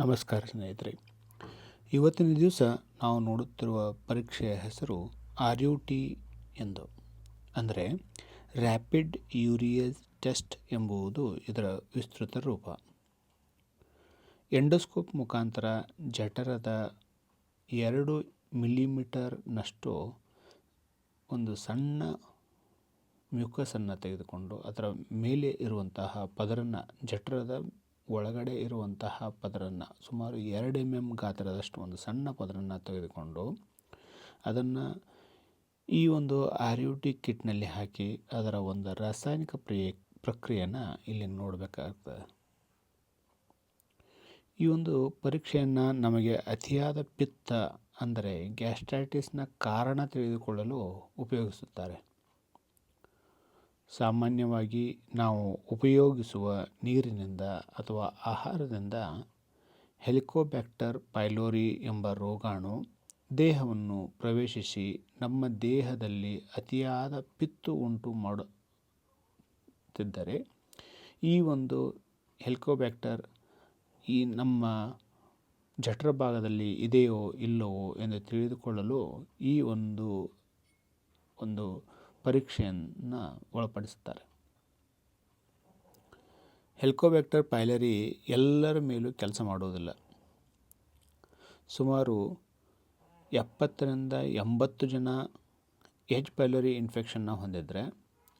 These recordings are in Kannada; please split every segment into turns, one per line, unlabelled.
ನಮಸ್ಕಾರ ಸ್ನೇಹಿತರೆ. ಇವತ್ತಿನ ದಿವಸ ನಾವು ನೋಡುತ್ತಿರುವ ಪರೀಕ್ಷೆಯ ಹೆಸರು ಆರ್ ಯು ಟಿ ಎಂದು. ಅಂದರೆ ರ್ಯಾಪಿಡ್ ಯೂರಿಯಸ್ ಟೆಸ್ಟ್ ಎಂಬುದು ಇದರ ವಿಸ್ತೃತ ರೂಪ. ಎಂಡೋಸ್ಕೋಪ್ ಮುಖಾಂತರ ಜಠರದ ಎರಡು ಮಿಲಿಮೀಟರ್ನಷ್ಟು ಒಂದು ಸಣ್ಣ ಮ್ಯೂಕಸನ್ನು ತೆಗೆದುಕೊಂಡು ಅದರ ಮೇಲೆ ಇರುವಂತಹ ಪದರನ್ನು ಜಠರದ ಒಳಗಡೆ ಇರುವಂತಹ ಪದರನ್ನು ಸುಮಾರು ಎರಡು ಎಂ ಎಂ ಗಾತ್ರದಷ್ಟು ಒಂದು ಸಣ್ಣ ಪದರನ್ನು ತೆಗೆದುಕೊಂಡು ಅದನ್ನು ಈ ಒಂದು ಆರ್ ಯು ಟಿ ಕಿಟ್ನಲ್ಲಿ ಹಾಕಿ ಅದರ ಒಂದು ರಾಸಾಯನಿಕ ಪ್ರೇ ಪ್ರಕ್ರಿಯೆಯನ್ನು ಇಲ್ಲಿ ನೋಡಬೇಕಾಗ್ತದೆ. ಈ ಒಂದು ಪರೀಕ್ಷೆಯನ್ನು ನಮಗೆ ಅತಿಯಾದ ಪಿತ್ತ ಅಂದರೆ ಗ್ಯಾಸ್ಟ್ರೈಟಿಸ್ನ ಕಾರಣ ತಿಳಿದುಕೊಳ್ಳಲು ಉಪಯೋಗಿಸುತ್ತಾರೆ. ಸಾಮಾನ್ಯವಾಗಿ ನಾವು ಉಪಯೋಗಿಸುವ ನೀರಿನಿಂದ ಅಥವಾ ಆಹಾರದಿಂದ ಹೆಲಿಕೋಬ್ಯಾಕ್ಟರ್ ಪೈಲೋರಿ ಎಂಬ ರೋಗಾಣು ದೇಹವನ್ನು ಪ್ರವೇಶಿಸಿ ನಮ್ಮ ದೇಹದಲ್ಲಿ ಅತಿಯಾದ ಪಿತ್ತು ಉಂಟು ಮಾಡುತ್ತಿದ್ದರೆ ಈ ಒಂದು ಹೆಲಿಕೋಬ್ಯಾಕ್ಟರ್ ಈ ನಮ್ಮ ಜಠರ ಭಾಗದಲ್ಲಿ ಇದೆಯೋ ಇಲ್ಲವೋ ಎಂದು ತಿಳಿದುಕೊಳ್ಳಲು ಈ ಒಂದು ಒಂದು ಪರೀಕ್ಷೆಯನ್ನು ಒಳಪಡಿಸುತ್ತಾರೆ. ಹೆಲ್ಕೋಬ್ಯಾಕ್ಟರ್ ಪೈಲರಿ ಎಲ್ಲರ ಮೇಲೂ ಕೆಲಸ ಮಾಡುವುದಿಲ್ಲ ಸುಮಾರು ಎಪ್ಪತ್ತರಿಂದ ಎಂಬತ್ತು ಜನ ಎಚ್ ಪೈಲರಿ ಇನ್ಫೆಕ್ಷನ್ನ ಹೊಂದಿದರೆ,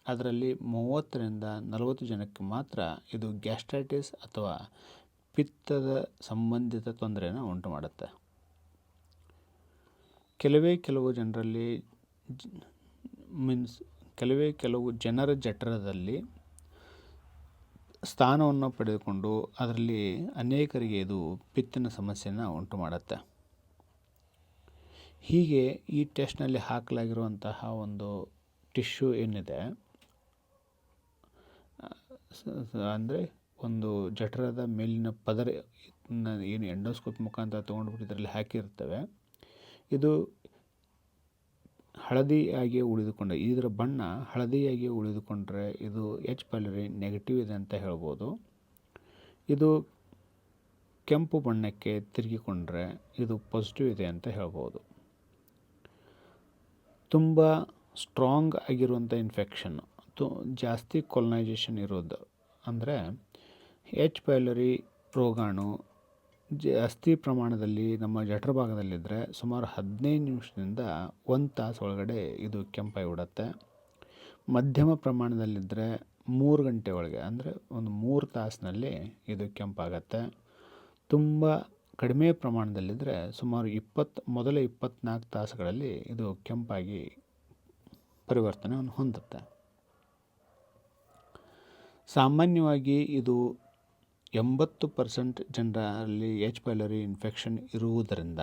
ಅದರಲ್ಲಿ ಮೂವತ್ತರಿಂದ ನಲವತ್ತು ಜನಕ್ಕೆ ಮಾತ್ರ ಇದು ಗ್ಯಾಸ್ಟ್ರೈಟಿಸ್ ಅಥವಾ ಪಿತ್ತದ ಸಂಬಂಧಿತ ತೊಂದರೆಯನ್ನು ಉಂಟು ಮಾಡುತ್ತೆ. ಕೆಲವೇ ಕೆಲವು ಜನರಲ್ಲಿ ಮೀನ್ಸ್ ಕೆಲವೇ ಕೆಲವು ಜನರ ಜಠರದಲ್ಲಿ ಸ್ಥಾನವನ್ನು ಪಡೆದುಕೊಂಡು ಅದರಲ್ಲಿ ಅನೇಕರಿಗೆ ಇದು ಪಿತ್ತಿನ ಸಮಸ್ಯೆಯನ್ನು ಉಂಟು ಮಾಡುತ್ತೆ. ಹೀಗೆ ಈ ಟೆಸ್ಟ್ನಲ್ಲಿ ಹಾಕಲಾಗಿರುವಂತಹ ಒಂದು ಟಿಶ್ಯೂ ಏನಿದೆ, ಅಂದರೆ ಒಂದು ಜಠರದ ಮೇಲಿನ ಪದರ, ಏನು ಎಂಡೋಸ್ಕೋಪ್ ಮುಖಾಂತರ ತೊಗೊಂಡ್ಬಿಟ್ಟು ಇದರಲ್ಲಿ ಹಾಕಿರ್ತವೆ. ಇದು ಹಳದಿಯಾಗಿ ಉಳಿದುಕೊಂಡ ಇದರ ಬಣ್ಣ ಹಳದಿಯಾಗಿ ಉಳಿದುಕೊಂಡ್ರೆ ಇದು ಎಚ್ ಪೈಲರಿ ನೆಗೆಟಿವ್ ಇದೆ ಅಂತ ಹೇಳ್ಬೋದು. ಇದು ಕೆಂಪು ಬಣ್ಣಕ್ಕೆ ತಿರುಗಿಕೊಂಡ್ರೆ ಇದು ಪಾಸಿಟಿವ್ ಇದೆ ಅಂತ ಹೇಳ್ಬೋದು. ತುಂಬ ಸ್ಟ್ರಾಂಗ್ ಆಗಿರುವಂಥ ಇನ್ಫೆಕ್ಷನ್ ತು ಜಾಸ್ತಿ ಕೊಲನೈಜೇಷನ್ ಇರೋದು ಅಂದರೆ ಎಚ್ ಪೈಲರಿ ರೋಗಾಣು ಜಾಸ್ತಿ ಪ್ರಮಾಣದಲ್ಲಿ ನಮ್ಮ ಜಠರ ಭಾಗದಲ್ಲಿದ್ದರೆ ಸುಮಾರು ಹದಿನೈದು ನಿಮಿಷದಿಂದ ಒಂದು ತಾಸು ಒಳಗಡೆ ಇದು ಕೆಂಪಾಗಿ ಬಿಡುತ್ತೆ. ಮಧ್ಯಮ ಪ್ರಮಾಣದಲ್ಲಿದ್ದರೆ ಮೂರು ಗಂಟೆ ಒಳಗೆ, ಅಂದರೆ ಒಂದು ಮೂರು ತಾಸಿನಲ್ಲಿ ಇದು ಕೆಂಪಾಗತ್ತೆ. ತುಂಬ ಕಡಿಮೆ ಪ್ರಮಾಣದಲ್ಲಿದ್ದರೆ ಸುಮಾರು ಇಪ್ಪತ್ತು, ಮೊದಲ ಇಪ್ಪತ್ತ್ನಾಲ್ಕು ತಾಸುಗಳಲ್ಲಿ ಇದು ಕೆಂಪಾಗಿ ಪರಿವರ್ತನೆಯನ್ನು ಹೊಂದುತ್ತೆ. ಸಾಮಾನ್ಯವಾಗಿ ಇದು ಎಂಬತ್ತು ಪರ್ಸೆಂಟ್ ಜನರಲ್ಲಿ ಎಚ್ ಪೈಲರಿ ಇನ್ಫೆಕ್ಷನ್ ಇರುವುದರಿಂದ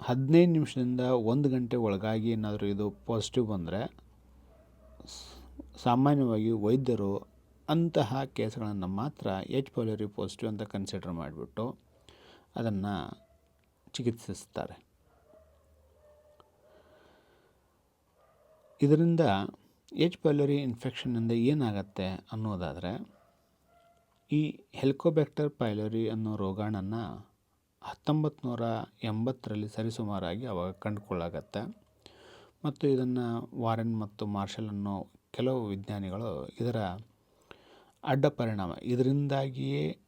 ಹದಿನೈದು ನಿಮಿಷದಿಂದ ಒಂದು ಗಂಟೆ ಒಳಗಾಗಿ ಏನಾದರೂ ಇದು ಪಾಸಿಟಿವ್ ಬಂದರೆ ಸಾಮಾನ್ಯವಾಗಿ ವೈದ್ಯರು ಅಂತಹ ಕೇಸ್ಗಳನ್ನು ಮಾತ್ರ ಎಚ್ ಪೈಲರಿ ಪಾಸಿಟಿವ್ ಅಂತ ಕನ್ಸಿಡರ್ ಮಾಡಿಬಿಟ್ಟು ಅದನ್ನು ಚಿಕಿತ್ಸಿಸ್ತಾರೆ. ಇದರಿಂದ ಎಚ್ ಪೈಲರಿ ಇನ್ಫೆಕ್ಷನ್ನಿಂದ ಏನಾಗತ್ತೆ ಅನ್ನೋದಾದರೆ, ಈ ಹೆಲ್ಕೋಬ್ಯಾಕ್ಟರ್ ಪೈಲರಿ ಅನ್ನೋ ರೋಗಾಣನ್ನು ಹತ್ತೊಂಬತ್ತು ನೂರ ಎಂಬತ್ತರಲ್ಲಿ ಸರಿಸುಮಾರಾಗಿ ಅವಾಗ ಕಂಡುಕೊಳ್ಳಾಗತ್ತೆ. ಮತ್ತು ಇದನ್ನು ವಾರೆನ್ ಮತ್ತು ಮಾರ್ಷಲ್ ಅನ್ನೋ ಕೆಲವು ವಿಜ್ಞಾನಿಗಳು ಇದರ ಅಡ್ಡ ಪರಿಣಾಮ, ಇದರಿಂದಾಗಿಯೇ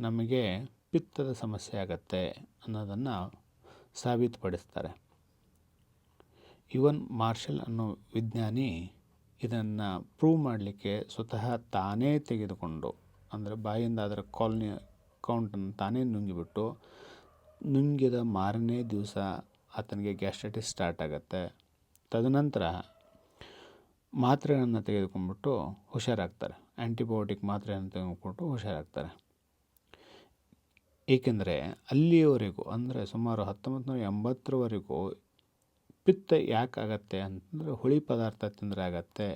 ನಮಗೆ ಪಿತ್ತದ ಸಮಸ್ಯೆ ಆಗತ್ತೆ ಅನ್ನೋದನ್ನು ಸಾಬೀತುಪಡಿಸ್ತಾರೆ. ಇವನ್ ಮಾರ್ಷಲ್ ಅನ್ನೋ ವಿಜ್ಞಾನಿ ಇದನ್ನು ಪ್ರೂವ್ ಮಾಡಲಿಕ್ಕೆ ಸ್ವತಃ ತಾನೇ ತೆಗೆದುಕೊಂಡು, ಅಂದರೆ ಬಾಯಿಂದ ಅದರ ಕಾಲನಿ ಕೌಂಟನ್ನು ತಾನೇ ನುಂಗಿಬಿಟ್ಟು ನುಂಗಿದ ಮಾರನೇ ದಿವಸ ಆತನಿಗೆ ಗ್ಯಾಸ್ಟ್ರೈಟಿಸ್ ಸ್ಟಾರ್ಟ್ ಆಗುತ್ತೆ. ತದನಂತರ ಮಾತ್ರೆಗಳನ್ನು ತೆಗೆದುಕೊಂಡ್ಬಿಟ್ಟು ಹುಷಾರಾಗ್ತಾರೆ. ಆ್ಯಂಟಿಬಯೋಟಿಕ್ ಮಾತ್ರೆಯನ್ನು ತೆಗೆದುಕೊಂಡು ಹುಷಾರಾಗ್ತಾರೆ. ಏಕೆಂದರೆ ಅಲ್ಲಿಯವರೆಗೂ, ಅಂದರೆ ಸುಮಾರು ಹತ್ತೊಂಬತ್ತು ನೂರ ಎಂಬತ್ತರವರೆಗೂ ಪಿತ್ತ ಯಾಕೆ ಆಗತ್ತೆ ಅಂತಂದರೆ ಹುಳಿ ಪದಾರ್ಥ ತಿಂದರೆ ಆಗತ್ತೆ,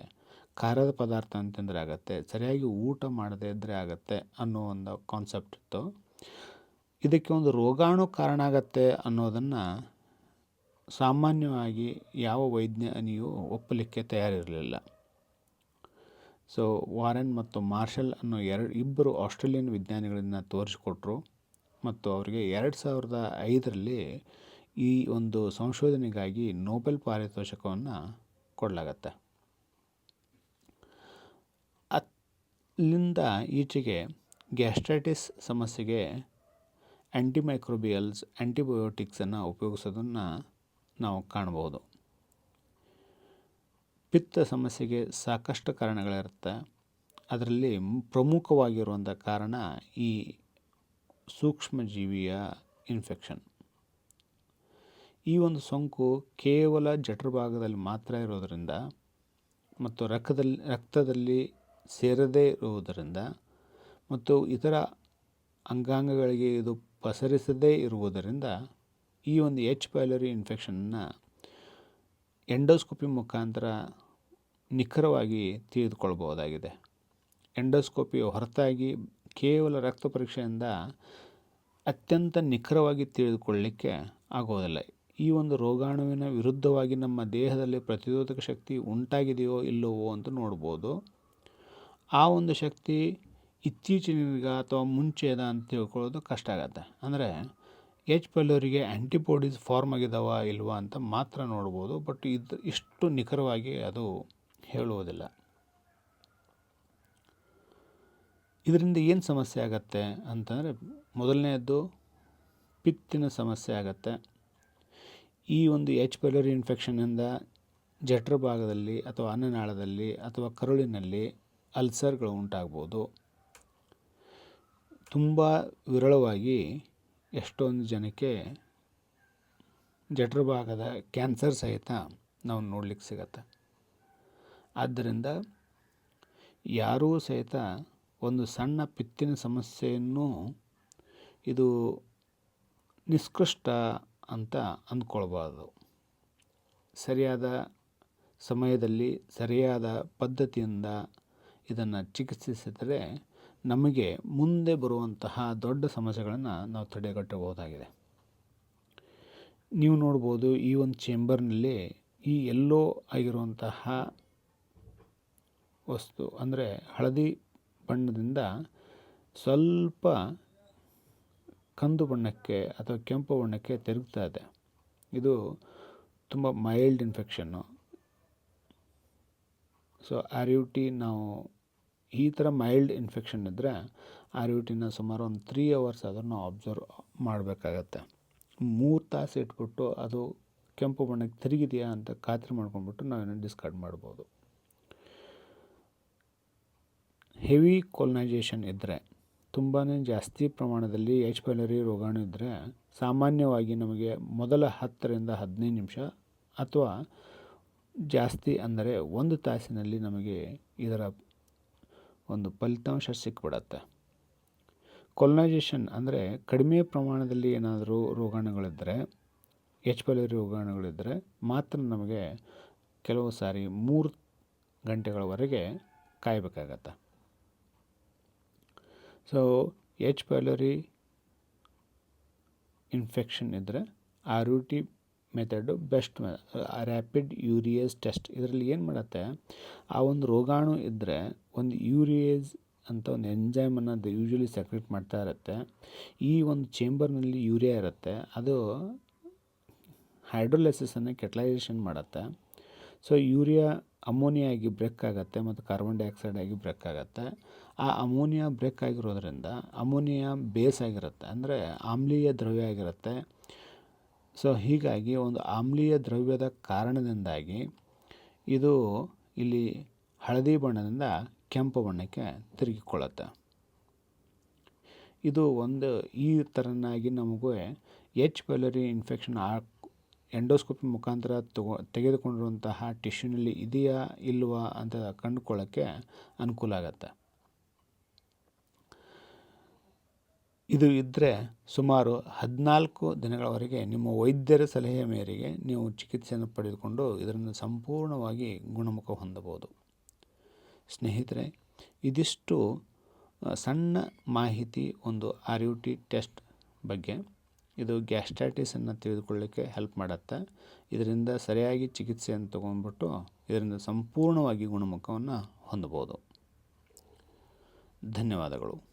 ಖಾರದ ಪದಾರ್ಥ ಅಂತಂದರೆ ಆಗತ್ತೆ, ಸರಿಯಾಗಿ ಊಟ ಮಾಡದೇ ಇದ್ದರೆ ಆಗತ್ತೆ ಅನ್ನೋ ಒಂದು ಕಾನ್ಸೆಪ್ಟ್ ಇತ್ತು. ಇದಕ್ಕೆ ಒಂದು ರೋಗಾಣು ಕಾರಣ ಆಗತ್ತೆ ಅನ್ನೋದನ್ನು ಸಾಮಾನ್ಯವಾಗಿ ಯಾವ ವೈಜ್ಞಾನಿಯು ಒಪ್ಪಲಿಕ್ಕೆ ತಯಾರಿರಲಿಲ್ಲ. ಸೊ ವಾರೆನ್ ಮತ್ತು ಮಾರ್ಷಲ್ ಅನ್ನೋ ಎರಡು, ಇಬ್ಬರು ಆಸ್ಟ್ರೇಲಿಯನ್ ವಿಜ್ಞಾನಿಗಳನ್ನ ತೋರಿಸಿಕೊಟ್ರು. ಮತ್ತು ಅವರಿಗೆ ಎರಡು ಸಾವಿರದ ಐದರಲ್ಲಿ ಈ ಒಂದು ಸಂಶೋಧನೆಗಾಗಿ ನೋಬೆಲ್ ಪಾರಿತೋಷಕವನ್ನು ಕೊಡಲಾಗತ್ತೆ. ಅಲ್ಲಿಂದ ಈಚೆಗೆ ಗ್ಯಾಸ್ಟ್ರೈಟಿಸ್ ಸಮಸ್ಯೆಗೆ ಆ್ಯಂಟಿಮೈಕ್ರೋಬಿಯಲ್ಸ್ ಆ್ಯಂಟಿಬಯೋಟಿಕ್ಸನ್ನು ಉಪಯೋಗಿಸೋದನ್ನು ನಾವು ಕಾಣ್ಬೋದು. ಪಿತ್ತ ಸಮಸ್ಯೆಗೆ ಸಾಕಷ್ಟು ಕಾರಣಗಳಿರುತ್ತೆ. ಅದರಲ್ಲಿ ಪ್ರಮುಖವಾಗಿರುವಂಥ ಕಾರಣ ಈ ಸೂಕ್ಷ್ಮಜೀವಿಯ ಇನ್ಫೆಕ್ಷನ್ ಈ ಒಂದು ಸೋಂಕು ಕೇವಲ ಜಠರ ಭಾಗದಲ್ಲಿ ಮಾತ್ರ ಇರೋದರಿಂದ ಮತ್ತು ರಕ್ತದಲ್ಲಿ ರಕ್ತದಲ್ಲಿ ಸೇರದೇ ಇರುವುದರಿಂದ ಮತ್ತು ಇತರ ಅಂಗಾಂಗಗಳಿಗೆ ಇದು ಪಸರಿಸದೇ ಇರುವುದರಿಂದ ಈ ಒಂದು ಎಚ್ ಪೈಲರಿ ಇನ್ಫೆಕ್ಷನ್ನ ಎಂಡೋಸ್ಕೋಪಿ ಮುಖಾಂತರ ನಿಖರವಾಗಿ ತಿಳಿದುಕೊಳ್ಬೋದಾಗಿದೆ ಎಂಡೋಸ್ಕೋಪಿ ಹೊರತಾಗಿ ಕೇವಲ ರಕ್ತ ಪರೀಕ್ಷೆಯಿಂದ ಅತ್ಯಂತ ನಿಖರವಾಗಿ ತಿಳಿದುಕೊಳ್ಳಲಿಕ್ಕೆ ಆಗೋದಿಲ್ಲ ಈ ಒಂದು ರೋಗಾಣುವಿನ ವಿರುದ್ಧವಾಗಿ ನಮ್ಮ ದೇಹದಲ್ಲಿ ಪ್ರತಿರೋಧಕ ಶಕ್ತಿ ಉಂಟಾಗಿದೆಯೋ ಇಲ್ಲವೋ ಅಂತ ನೋಡ್ಬೋದು. ಆ ಒಂದು ಶಕ್ತಿ ಇತ್ತೀಚಿನ ಅಥವಾ ಮುಂಚೆದ ಅಂತ ತಿಳ್ಕೊಳ್ಳೋದು ಕಷ್ಟ ಆಗತ್ತೆ. ಅಂದರೆ ಎಚ್ ಪಲ್ಲೋರಿಗೆ ಆ್ಯಂಟಿಬಾಡೀಸ್ ಫಾರ್ಮ್ ಆಗಿದಾವ ಇಲ್ವಾ ಅಂತ ಮಾತ್ರ ನೋಡ್ಬೋದು, ಬಟ್ ಇದು ಇಷ್ಟು ನಿಖರವಾಗಿ ಅದು ಹೇಳುವುದಿಲ್ಲ. ಇದರಿಂದ ಏನು ಸಮಸ್ಯೆ ಆಗತ್ತೆ ಅಂತಂದರೆ, ಮೊದಲನೆಯದ್ದು ಪಿತ್ತಿನ ಸಮಸ್ಯೆ ಆಗತ್ತೆ. ಈ ಒಂದು ಎಚ್ ಪೈಲರಿ ಇನ್ಫೆಕ್ಷನಿಂದ ಜಠರ ಭಾಗದಲ್ಲಿ ಅಥವಾ ಅನ್ನನಾಳದಲ್ಲಿ ಅಥವಾ ಕರುಳಿನಲ್ಲಿ ಅಲ್ಸರ್ಗಳು ಉಂಟಾಗ್ಬೋದು. ತುಂಬ ವಿರಳವಾಗಿ ಎಷ್ಟೊಂದು ಜನಕ್ಕೆ ಜಠರ ಭಾಗದ ಕ್ಯಾನ್ಸರ್ ಸಹಿತ ನಾವು ನೋಡ್ಲಿಕ್ಕೆ ಸಿಗತ್ತೆ. ಆದ್ದರಿಂದ ಯಾರೂ ಸಹಿತ ಒಂದು ಸಣ್ಣ ಪಿತ್ತಿನ ಸಮಸ್ಯೆಯನ್ನು ಇದು ನಿಷ್ಕೃಷ್ಟ ಅಂತ ಅಂದ್ಕೊಳ್ಬಾರ್ದು. ಸರಿಯಾದ ಸಮಯದಲ್ಲಿ ಸರಿಯಾದ ಪದ್ಧತಿಯಿಂದ ಇದನ್ನು ಚಿಕಿತ್ಸಿಸಿದರೆ ನಮಗೆ ಮುಂದೆ ಬರುವಂತಹ ದೊಡ್ಡ ಸಮಸ್ಯೆಗಳನ್ನು ನಾವು ತಡೆಗಟ್ಟಬಹುದಾಗಿದೆ. ನೀವು ನೋಡ್ಬೋದು ಈ ಒಂದು ಚೇಂಬರ್ನಲ್ಲಿ ಈ ಎಲ್ಲೋ ಆಗಿರುವಂತಹ ವಸ್ತು ಅಂದರೆ ಹಳದಿ ಬಣ್ಣದಿಂದ ಸ್ವಲ್ಪ ಕಂದು ಬಣ್ಣಕ್ಕೆ ಅಥವಾ ಕೆಂಪು ಬಣ್ಣಕ್ಕೆ ತಿರುಗ್ತಾ ಇದೆ. ಇದು ತುಂಬ mild infection so R U T ನಾವು ಈ ಥರ ಮೈಲ್ಡ್ ಇನ್ಫೆಕ್ಷನ್ ಇದ್ದರೆ ಆರ್ ಯು ಟಿನ ಸುಮಾರು ಒಂದು ತ್ರೀ ಅವರ್ಸ್ ಆದರೂ ನಾವು ಅಬ್ಸರ್ವ್ ಮಾಡಬೇಕಾಗತ್ತೆ. ಮೂರು ತಾಸು ಇಟ್ಬಿಟ್ಟು ಅದು ಕೆಂಪು ಬಣ್ಣಕ್ಕೆ ತಿರುಗಿದೆಯಾ ಅಂತ ಖಾತ್ರಿ ಮಾಡ್ಕೊಂಡ್ಬಿಟ್ಟು ನಾವೇನೋ ಡಿಸ್ಕಾರ್ಡ್ ಮಾಡ್ಬೋದು. ಹೆವಿ ಕೊಲನೈಜೇಷನ್ ಇದ್ದರೆ ತುಂಬಾ ಜಾಸ್ತಿ ಪ್ರಮಾಣದಲ್ಲಿ ಎಚ್ ಪೈಲರಿ ರೋಗಾಣು ಇದ್ದರೆ ಸಾಮಾನ್ಯವಾಗಿ ನಮಗೆ ಮೊದಲ ಹತ್ತರಿಂದ ಹದಿನೈದು ನಿಮಿಷ ಅಥವಾ ಜಾಸ್ತಿ ಅಂದರೆ ಒಂದು ತಾಸಿನಲ್ಲಿ ನಮಗೆ ಇದರ ಒಂದು ಫಲಿತಾಂಶ ಸಿಕ್ಬಿಡತ್ತೆ. ಕೊಲ್ನೈಜೇಷನ್ ಅಂದರೆ ಕಡಿಮೆ ಪ್ರಮಾಣದಲ್ಲಿ ಏನಾದರೂ ರೋಗಾಣುಗಳಿದ್ದರೆ ಎಚ್ ಪೈಲರಿ ರೋಗಾಣುಗಳಿದ್ದರೆ ಮಾತ್ರ ನಮಗೆ ಕೆಲವು ಸಾರಿ ಮೂರು ಗಂಟೆಗಳವರೆಗೆ ಕಾಯಬೇಕಾಗತ್ತೆ. ಸೊ ಎಚ್ ಪೈಲರಿ ಇನ್ಫೆಕ್ಷನ್ ಇದ್ದರೆ ಆ routine method best rapid urease test ಇದರಲ್ಲಿ ಏನು ಮಾಡುತ್ತೆ? ಆ ಒಂದು ರೋಗಾಣು ಇದ್ದರೆ ಒಂದು ಯೂರಿಯೇಸ್ ಅಂತ ಒಂದು ಎಂಜೈಮನ್ನು ಅದು ಯೂಶ್ವಲಿ ಸೆಕ್ರೆಟ್ ಮಾಡ್ತಾ ಇರುತ್ತೆ. ಈ ಒಂದು ಚೇಂಬರ್ನಲ್ಲಿ ಯೂರಿಯಾ ಇರುತ್ತೆ. ಅದು ಹೈಡ್ರೋಲೈಸಿಸನ್ನು ಕೆಟಲೈಸೇಷನ್ ಮಾಡುತ್ತೆ. ಸೊ ಯೂರಿಯಾ ಅಮೋನಿಯಾ ಆಗಿ ಬ್ರೇಕ್ ಆಗುತ್ತೆ ಮತ್ತು ಕಾರ್ಬನ್ ಡೈಆಕ್ಸೈಡ್ ಆಗಿ ಬ್ರೇಕ್ ಆಗುತ್ತೆ. ಆ ಅಮೋನಿಯಾ ಬ್ರೇಕ್ ಆಗಿರೋದ್ರಿಂದ ಅಮೋನಿಯಾ ಬೇಸ್ ಆಗಿರುತ್ತೆ, ಅಂದರೆ ಆಮ್ಲೀಯ ದ್ರವ್ಯ ಆಗಿರುತ್ತೆ. ಸೊ ಹೀಗಾಗಿ ಒಂದು ಆಮ್ಲೀಯ ದ್ರವ್ಯದ ಕಾರಣದಿಂದಾಗಿ ಇದು ಇಲ್ಲಿ ಹಳದಿ ಬಣ್ಣದಿಂದ ಕೆಂಪು ಬಣ್ಣಕ್ಕೆ ತಿರುಗಿಕೊಳ್ಳುತ್ತೆ. ಇದು ಒಂದು ಈ ಥರನಾಗಿ ನಮಗೆ ಎಚ್ ಪೆಲರಿ ಇನ್ಫೆಕ್ಷನ್ ಆ ಎಂಡೋಸ್ಕೋಪಿ ಮುಖಾಂತರ ತಗೋ, ತೆಗೆದುಕೊಂಡಿರುವಂತಹ ಟಿಶ್ಯೂನಲ್ಲಿ ಇದೆಯಾ ಇಲ್ವಾ ಅಂತ ಕಂಡುಕೊಳ್ಳೋಕ್ಕೆ ಅನುಕೂಲ ಆಗುತ್ತೆ. ಇದು ಇದ್ದರೆ ಸುಮಾರು ಹದಿನಾಲ್ಕು ದಿನಗಳವರೆಗೆ ನಿಮ್ಮ ವೈದ್ಯರ ಸಲಹೆಯ ಮೇರೆಗೆ ನೀವು ಚಿಕಿತ್ಸೆಯನ್ನು ಪಡೆದುಕೊಂಡು ಇದರಿಂದ ಸಂಪೂರ್ಣವಾಗಿ ಗುಣಮುಖ ಹೊಂದಬಹುದು. ಸ್ನೇಹಿತರೆ, ಇದಿಷ್ಟು ಸಣ್ಣ ಮಾಹಿತಿ ಒಂದು ಆರ್ ಯು ಟಿ ಟೆಸ್ಟ್ ಬಗ್ಗೆ. ಇದು ಗ್ಯಾಸ್ಟ್ರೈಟಿಸನ್ನು ತೆಗೆದುಕೊಳ್ಳೋಕ್ಕೆ ಹೆಲ್ಪ್ ಮಾಡುತ್ತೆ. ಇದರಿಂದ ಸರಿಯಾಗಿ ಚಿಕಿತ್ಸೆಯನ್ನು ತೊಗೊಂಡ್ಬಿಟ್ಟು ಇದರಿಂದ ಸಂಪೂರ್ಣವಾಗಿ ಗುಣಮುಖವನ್ನು ಹೊಂದಬೋದು ಧನ್ಯವಾದಗಳು.